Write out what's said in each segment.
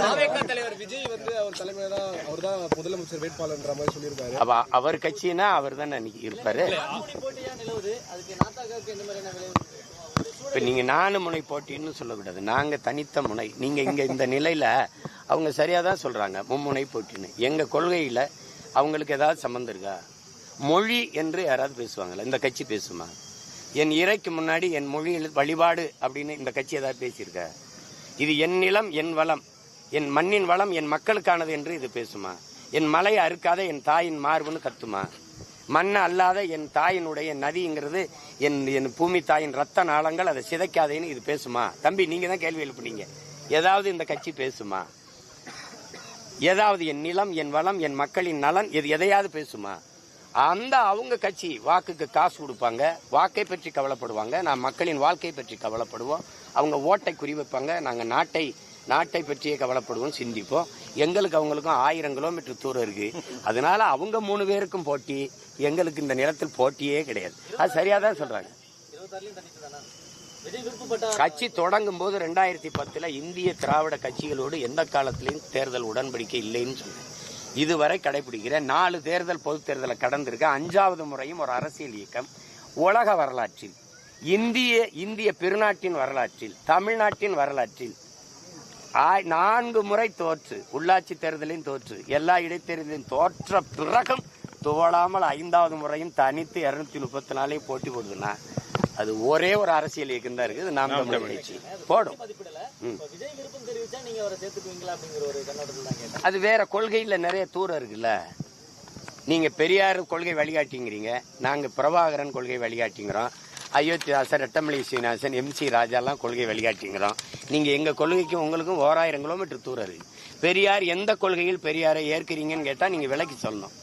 வந்து அவர் கட்சினா அவர் தானே அன்னைக்கு இருப்பாரு? இப்ப நீங்க நாலு முனை போட்டின்னு சொல்லக்கூடாது நாங்க தனித்த முனை. நீங்க இங்க இந்த நிலையில அவங்க சரியா தான் சொல்றாங்க மும்முனை போட்டின்னு. எங்க கொள்கையில அவங்களுக்கு ஏதாவது சம்மந்தம் இருக்கா? மொழி என்று யாராவது பேசுவாங்களா? இந்த கட்சி பேசுமா? என் இறைக்கு முன்னாடி என் மொழியில் வழிபாடு அப்படின்னு இந்த கட்சி ஏதாவது பேசியிருக்கா? இது என் நிலம் என் வளம். என் மண்ணின் வளம் என் மக்களுக்கானது என்று இது பேசுமா? என் மலை அறுக்காத என் தாயின் மார்புன்னு கத்துமா? மண் அல்லாத என் தாயினுடைய நதிங்கிறது என் என் பூமி தாயின் ரத்த நாளங்கள் அதை சிதைக்காதேன்னு இது பேசுமா? தம்பி நீங்க தான் கேள்வி எழுப்புனீங்க. ஏதாவது இந்த கட்சி பேசுமா? ஏதாவது என் நிலம் என் வளம் என் மக்களின் நலன் இது எதையாவது பேசுமா? அந்த அவங்க கட்சி வாக்குக்கு காசு கொடுப்பாங்க வாக்கை பற்றி கவலைப்படுவாங்க நான் மக்களின் வாழ்க்கை பற்றி கவலைப்படுவோம் அவங்க ஓட்டை குறிவைப்பாங்க நாங்கள் நாட்டை நாட்டை பற்றியே கவலைப்படுவோம் சிந்திப்போம். எங்களுக்கு அவங்களுக்கும் ஆயிரம் கிலோமீட்டர் தூரம் இருக்கு. அதனால அவங்க மூணு பேருக்கும் போட்டி எங்களுக்கு இந்த நிலத்தில் போட்டியே கிடையாது. அது சரியா தான் சொல்றாங்க. கட்சி தொடங்கும் போது ரெண்டாயிரத்தி பத்துல இந்திய திராவிட கட்சிகளோடு எந்த காலத்திலையும் தேர்தல் உடன்படிக்கை இல்லைன்னு சொன்னேன். இதுவரை கடைபிடிக்கிறேன். நாலு தேர்தல் பொது தேர்தலை கடந்திருக்க. அஞ்சாவது முறையும் ஒரு அரசியல் இயக்கம். உலக வரலாற்றில் இந்திய இந்திய பெருநாட்டின் வரலாற்றில் தமிழ்நாட்டின் வரலாற்றில் நான்கு முறை தோற்று. உள்ளாட்சி தேர்தலையும் தோற்று. எல்லா இடைத்தேர்தலையும் தோற்ற பிறகும் துவளாமல் ஐந்தாவது முறையும் தனித்து இருநூத்தி முப்பத்தி நாலையும் போட்டி போடுதுன்னா அது ஒரே ஒரு அரசியல் இயக்கம் தான் இருக்குது. நாம் தமிழர் கட்சி. போடும். அது வேற கொள்கையில நிறைய தூரம் இருக்குல்ல. நீங்க பெரியார் கொள்கை வழிகாட்டிங்கிறீங்க. நாங்க பிரபாகரன் கொள்கை வழிகாட்டிங்கிறோம். அயோத்திதாசன் ரெட்டமலை சீனிவாசன் எம்சி ராஜாலாம் கொள்கை வழிகாட்டிங்கிறோம் நீங்கள் எங்கள் கொள்கைக்கும் உங்களுக்கும் ஓராயிரம் கிலோமீட்டர் தூரம் இருக்கு பெரியார் எந்த கொள்கையில் பெரியாரை ஏற்கிறீங்கன்னு கேட்டால் நீங்கள் விலக்கி சொல்லணும்.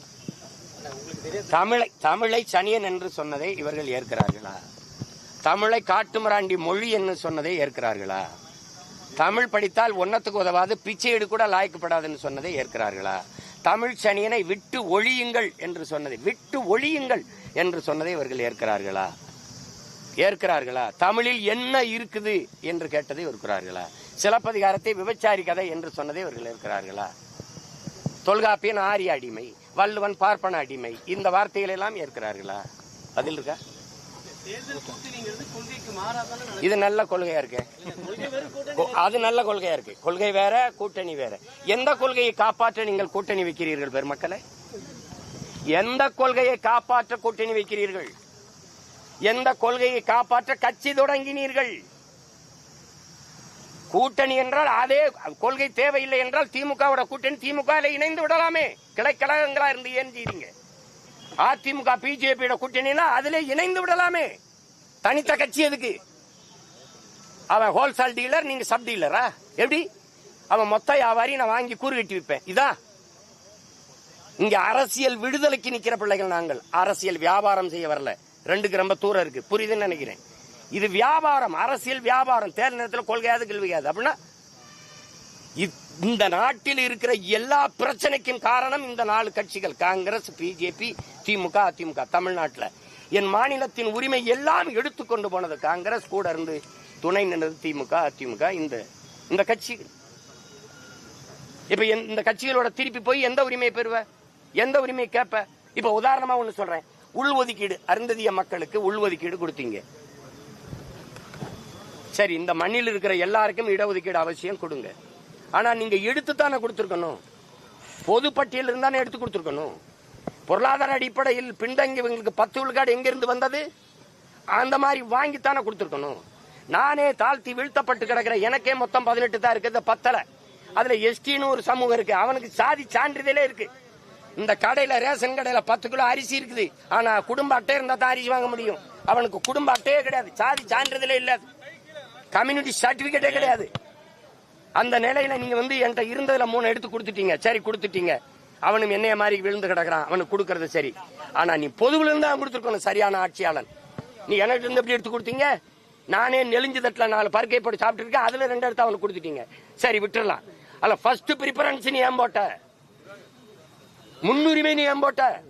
தமிழை தமிழை சனியன் என்று சொன்னதை இவர்கள் ஏற்கிறார்களா? தமிழை காட்டுமிராண்டி மொழி என்று சொன்னதை ஏற்கிறார்களா? தமிழ் படித்தால் ஒன்னத்துக்கு உதவாது பிச்சை எடு கூட லாய்க்கப்படாதுன்னு சொன்னதை ஏற்கிறார்களா? தமிழ் சனியனை விட்டு ஒழியுங்கள் என்று சொன்னதை விட்டு ஒழியுங்கள் என்று சொன்னதை இவர்கள் ஏற்கிறார்களா? ஏற்கிறார்களா? தமிழில் என்ன இருக்குது என்று கேட்டதை இருக்கிறார்களா சிலப்பதிகாரத்தை விபச்சாரி கதை என்று சொன்னதை இவர்கள் இருக்கிறார்களா தொல்காப்பியன் ஆரிய அடிமை வள்ளுவன் பார்ப்பன அடிமை இந்த வார்த்தைகள் எல்லாம் ஏற்கிறார்களா? பதில் இருக்கா? இது நல்ல கொள்கையா இருக்கு? கொ- அது நல்ல கொள்கையா இருக்கு. கொள்கை வேற கூட்டணி வேற. எந்த கொள்கையை காப்பாற்ற நீங்கள் கூட்டணி வைக்கிறீர்கள் பெருமக்களை? எந்த கொள்கையை காப்பாற்ற கூட்டணி வைக்கிறீர்கள்? எந்த கொள்கையை காப்பாற்ற கட்சி தொடங்கினீர்கள்? கூட்டணி என்றால் அதே கொள்கை தேவையில்லை என்றால் திமுகவோட கூட்டணி திமுக இணைந்து விடலாமே. கிளைக்கழகங்களா இருந்து ஏன் செய்றீங்க அதிமுக பிஜேபியோட கூட்டணினா அதுல இணைந்து விடலாமே. தனித்த கட்சி எதுக்கு? அவன் ஹோல்சேல் டீலர் நீங்க சப் டீலரா எப்படி? அவன் மொத்த வியாபாரி நான் வாங்கி கூறு கட்டி விற்பேன். இதான் இங்க அரசியல் விடுதலைக்கு நிக்கிற பிள்ளைகள் நாங்கள். அரசியல் வியாபாரம் செய்ய வரல. ரெண்டுக்கு ரொம்ப தூரம் இருக்கு. புரியுதுன்னு நினைக்கிறேன். இது வியாபாரம் அரசியல் வியாபாரம். தேர்தல் நேரத்தில் கொள்கையாது கேள்வியாது அப்படின்னா இந்த நாட்டில் இருக்கிற எல்லா பிரச்சனைக்கும் காரணம் இந்த நாலு கட்சிகள். காங்கிரஸ் பிஜேபி திமுக அதிமுக தமிழ்நாட்டில். என் மாநிலத்தின் உரிமை எல்லாம் எடுத்துக்கொண்டு போனது காங்கிரஸ். கூட இருந்து துணை நின்றது திமுக அதிமுக இந்த இந்த கட்சிகள் இப்ப என்- இந்த கட்சிகளோட திருப்பி போய் எந்த உரிமையை பெறுவ? எந்த உரிமையை கேட்ப இப்ப உதாரணமா ஒண்ணு சொல்றேன். உள்ஒதுக்கீடு அருந்ததிய மக்களுக்கு உள்ஒதுக்கீடு கொடுத்தீங்க. சரி இந்த மண்ணில் இருக்கிற எல்லாருக்கும் இடஒதுக்கீடு அவசியம் கொடுங்க. ஆனா நீங்க எடுத்து தானே கொடுத்துருக்கணும். பொது பட்டியல் இருந்தானே எடுத்து கொடுத்துருக்கணும். பொருளாதார அடிப்படையில் பின்தங்கியவங்களுக்கு பத்து விழுக்காடு எங்கிருந்து வந்தது? அந்த மாதிரி வாங்கித்தானே கொடுத்துருக்கணும். நானே தாழ்த்தி வீழ்த்தப்பட்டு கிடக்கிற எனக்கே மொத்தம் பதினெட்டு தான் இருக்குது பத்தலை. அதுல எஸ்டின்னு ஒரு சமூகம் இருக்கு. அவனுக்கு சாதி சான்றிதழே இருக்கு. இந்த கடையில ரேஷன் கடையில பத்து கிலோ அரிசி இருக்குது. ஆனா குடும்ப அட்டை இருந்தா தான் அரிசி வாங்க முடியும். அவனுக்கு குடும்ப அட்டையே கிடையாது. சாதி சான்றிதழே இல்லாது கம்யூனிட்டி சர்டிபிகேட்டே கிடையாது. அந்த நிலையில நீங்க வந்து என்கிட்ட இருந்ததுல மூணு எடுத்து கொடுத்துட்டீங்க. சரி கொடுத்துட்டீங்க. அவனும் என்னைய மாதிரி விழுந்து கிடக்குறான். அவனுக்கு கொடுக்கறது சரி. ஆனா நீ பொதுவில் இருந்தா கொடுத்துருக்கணும் சரியான ஆட்சியாளன். நீ எனக்கு இருந்து எப்படி எடுத்து கொடுத்தீங்க? நானே நெலிஞ்சு தட்டில் நாலு பருக்கை போட்டு சாப்பிட்டு இருக்கேன் அதுல ரெண்டு எடுத்து அவனுக்கு கொடுத்துட்டீங்க. சரி விட்டுடலாம் அல்ல ஃபர்ஸ்ட் ப்ரிஃபரன்ஸ் நீ ஏன் போட்ட? முன்னுரிமை நீ ஏன் போட்ட?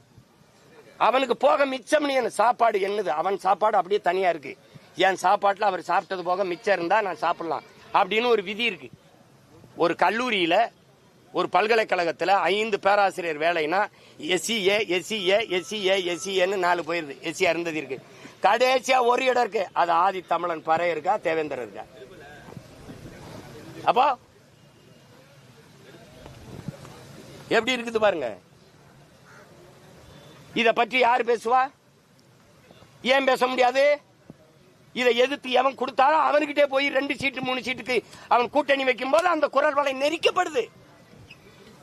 அவனுக்கு போக மிச்சம் நீ என்ன சாப்பாடு என்னது? அவன் சாப்பாடு அப்படியே தனியா இருக்கு. என் சாப்பாட்டுல அவர் சாப்பிட்டது போக மிச்சம் இருந்தா நான் சாப்பிடலாம் அப்படின்னு ஒரு விதி இருக்கு. ஒரு கல்லூரியில ஒரு பல்கலைக்கழகத்துல ஐந்து பேராசிரியர் வேலைனா எஸ்சிஏ எஸ்சிஏ எஸ்சிஏ எஸ்சிஏன்னு நாலு போயிருது. எஸ்சி அருந்ததி இருக்கு. கடைசியா ஒரு இடம் இருக்கு. அது ஆதி தமிழன் பறை இருக்கா தேவேந்தர் இருக்கா? அப்போ எப்படி இருக்குது பாருங்க. இதை பற்றி யார் பேசுவா? ஏன் பேச முடியாது? இதை எதிர்த்து எவன் கொடுத்தாலும் அவன்கிட்டே போய் ரெண்டு சீட்டு மூணு சீட்டுக்கு அவன் கூட்டணி வைக்கும் போது அந்த குரல் வலை நெரிக்கப்படுது.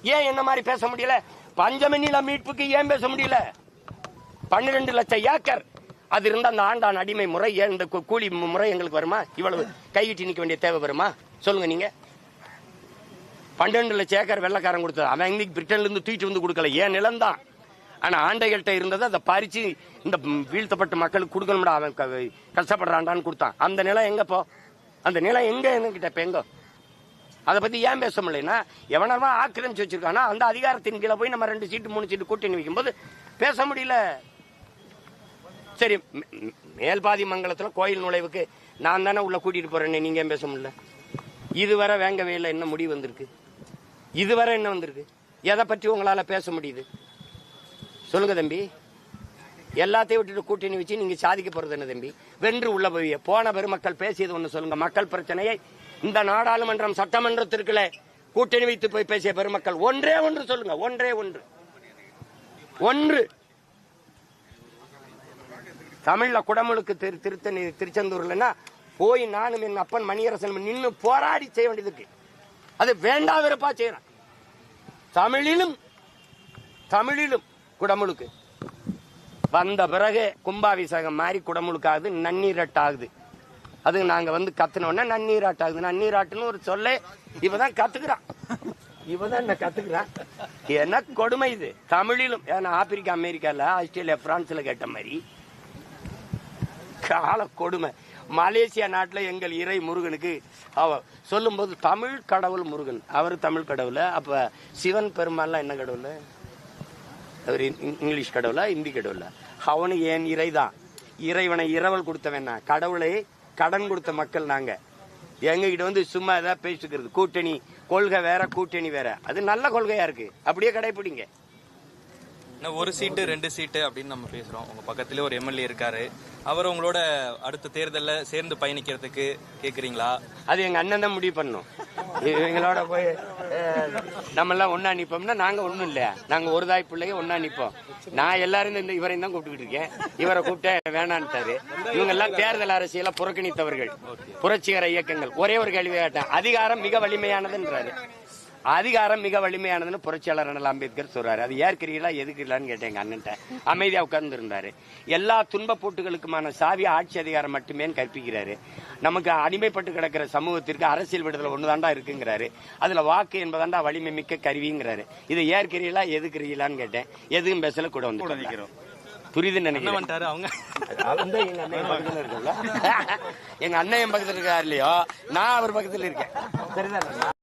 ஏன் என்ன மாதிரி பேச முடியல? பஞ்சமநில மீட்புக்கு ஏன் பேச முடியல? பன்னிரெண்டு லட்சம் ஏக்கர். அது இருந்த அந்த ஆண்டான் அடிமை முறை ஏன் இந்த கூலி முறை எங்களுக்கு வருமா? இவ்வளவு கைவிட்டு நிக்க வேண்டிய தேவை வருமா? சொல்லுங்க நீங்க. பன்னெண்டு லட்சம் ஏக்கர் வெள்ளக்காரன் கொடுத்தது. அவன் எங்களுக்கு பிரிட்டன்ல இருந்து தூக்கிட்டு வந்து கொடுக்கல. ஏன் நிலம்தான்? ஆனா ஆண்டைகள்கிட்ட இருந்ததை அதை பறிச்சு இந்த வீழ்த்தப்பட்ட மக்களுக்கு கொடுக்கணும்டா அவன் க- கஷ்டப்படுறான்டான்னு கொடுத்தான். அந்த நிலம் எங்க போ அந்த நிலம் எங்க என்கிட்ட இப்ப எங்க? அதை பத்தி ஏன் பேச முடியலன்னா எவனவா ஆக்கிரமிச்சு வச்சிருக்கானா அந்த அதிகாரத்தின் கீழே போய் நம்ம ரெண்டு சீட்டு மூணு சீட்டு கூட்டணி வைக்கும்போது பேச முடியல. சரி மே- மேல்பாதி மங்கலத்துல கோயில் நுழைவுக்கு நான் தானே உள்ள கூட்டிட்டு போறேன்னு நீங்க ஏன் பேச முடியல? இதுவரை வேங்கவே இல்லை என்ன முடிவு வந்திருக்கு? இதுவரை என்ன வந்திருக்கு? எதை பற்றி உங்களால பேச முடியுது? சொல்லுங்க தம்பி. எல்லாத்தையும் விட்டுட்டு கூட்டணி வச்சு நீங்க சாதிக்க போறது என்ன தம்பி? வென்று உள்ள போய் போன பெருமக்கள் பேசியது ஒண்ணு சொல்லுங்க. மக்கள் பிரச்சனையை இந்த நாடாளுமன்றம் சட்டமன்றத்திற்குள்ள கூட்டணி வைத்து போய் பேசிய பெருமக்கள் ஒன்றே ஒன்று சொல்லுங்க ஒன்றே ஒன்று. ஒன்று. தமிழ்ல குடமுழுக்கு திரு திருத்தணி திருச்செந்தூர்லன்னா போய் நானும் என் அப்பன் மணியரசன் நின்று போராடி செய்ய வேண்டியது அது வேண்டா வெறுப்பா செய்யறான். தமிழிலும் தமிழிலும் குடமுழுக்கு. வந்த பிறகு கும்பாபிஷேகம் மாதிரி குடமுழுக்காகுது நன்னீரட்டாகுது. அது நாங்க வந்து கத்துனோடனே நன்னீராட்டாகுது. நன்னீராட்டுன்னு ஒரு சொல்லே இவதான் கத்துக்கிறான். இவதான் என்ன கத்துக்கிறான்? என்ன கொடுமை இது? தமிழிலும் ஏன்னா ஆப்பிரிக்கா அமெரிக்கால ஆஸ்திரேலியா பிரான்ஸ்ல கேட்ட மாதிரி கால கொடுமை. மலேசியா நாட்டில் எங்கள் இறை முருகனுக்கு அவ சொல்லும்போது தமிழ் கடவுள் முருகன். அவர் தமிழ் கடவுள். அப்போ சிவன் பெருமாள்லாம் என்ன கடவுள்? அவர் இங்- இங்கிலீஷ் கடவுளா இந்தி கடவுளா? அவனு ஏன் இறைதான்? இறைவனை இரவல் கொடுத்தவன் நான். கடவுளை கடன் கொடுத்த மக்கள் நாங்க. எங்ககிட்ட வந்து சும்மா ஏதாவது பேசிக்கிறது. கூட்டணி கொள்கை வேற கூட்டணி வேற. அது நல்ல கொள்கையா இருக்கு. அப்படியே கடைபிடிங்க ஒரு சீட்டு ரெண்டு சீட்டு அப்படின்னு நம்ம பேசுறோம். உங்க பக்கத்துல ஒரு எம்எல்ஏ இருக்காரு. அவர் உங்களோட அடுத்த தேர்தல்ல சேர்ந்து பயணிக்கிறதுக்கு கேக்குறீங்களா? அது எங்க அண்ணன் தான் முடிவு பண்ணும் இவங்களோட போய் நம்ம எல்லாம் ஒன்னா நிப்போம்னா நாங்க ஒண்ணும் இல்ல. நாங்க ஒரு தாய் பிள்ளைங்க ஒன்னா நிப்போம். நான் எல்லாரும் இந்த இவரையும் தான் கூப்பிட்டுக்கிட்டு இருக்கேன். இவரை கூப்பிட்டேன் வேணான்ட்டாரு. இவங்க எல்லாம் தேர்தல் அரசியல புறக்கணித்தவர்கள். புரட்சிகர இயக்கங்கள். ஒரே ஒரு கேள்வி கேட்டேன். அதிகாரம் மிக வலிமையானதுன்றாரு. அதிகாரம் மிக வலிமையானதுன்னு புரட்சியாளர் அண்ணல் அம்பேத்கர் சொல்றாரு. அது ஏற்கிறீங்களா எதுக்குலான்னு கேட்டேன் எங்க அண்ணன்ட்ட. அமைதியா உட்கார்ந்து இருந்தாரு எல்லா துன்ப போட்டுகளுக்குமான சாவி ஆட்சி அதிகாரம் மட்டுமே கற்பிக்கிறாரு. நமக்கு அடிமைப்பட்டு கிடக்கிற சமூகத்திற்கு அரசியல் விடுதலை ஒண்ணுதாண்டா இருக்குங்கிறாரு. அதுல வாக்கு என்பதாண்டா வலிமை மிக்க கருவிங்கிறாரு. இதை ஏற்கிறீங்களா எதுக்குறீங்களான்னு கேட்டேன். எதுவும் பேசல கூட வந்து புரியுதுன்னு நினைக்கிறேன். அவங்க. தான் எங்க அண்ணன் பக்கத்துல இருக்கல? எங்க அண்ணன் பக்கத்துல இருக்காரு இல்லையோ? நான் அவர் பக்கத்துல இருக்கேன். சரிதான்?